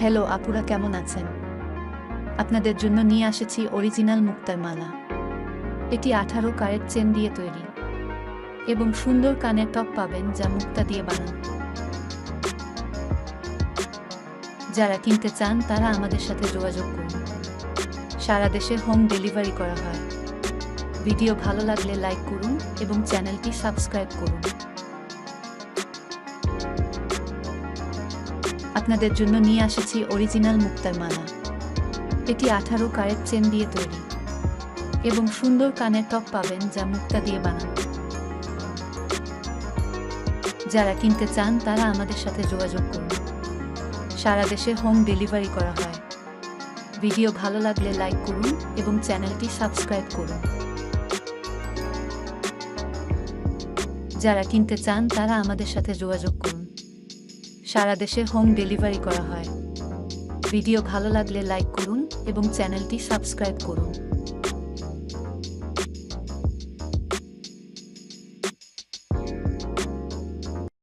Hello, আপুরা কেমন আছেন? আপনাদের জন্য নিয়ে আসেছি অরিজিনাল মুক্তার মালা। এটি আঠারো কারের চেন দিয়ে তৈরি এবং সুন্দর কানের টপ পাবেন যা মুক্তা দিয়ে বানানো। যারা কিনতে চান, তারা আমাদের সাথে যোগাযোগ করুন। সারা দেশে হোম ডেলিভারি করা হয়। ভিডিও ভালো লাগলে লাইক করুন এবং চ্যানেলটি সাবস্ক্রাইব করুন। আপনাদের জন্য নিয়ে এসেছি অরিজিনাল মুক্তার মালা। এটি আঠারো কারের চেন দিয়ে তৈরি। এবং সুন্দর কানের টপ পাবেন যা মুক্তা দিয়ে বানানো। যারা কিনতে চান তারা আমাদের সাথে যোগাযোগ করুন। সারা দেশে হোম ডেলিভারি করা হয়। ভিডিও ভালো লাগলে লাইক করুন এবং চ্যানেলটি সাবস্ক্রাইব করুন। যারা কিনতে চান তারা আমাদের সাথে যোগাযোগ করুন। সারা দেশে হোম ডেলিভারি করা হয়। ভিডিও ভালো লাগলে লাইক করুন এবং চ্যানেলটি সাবস্ক্রাইব করুন।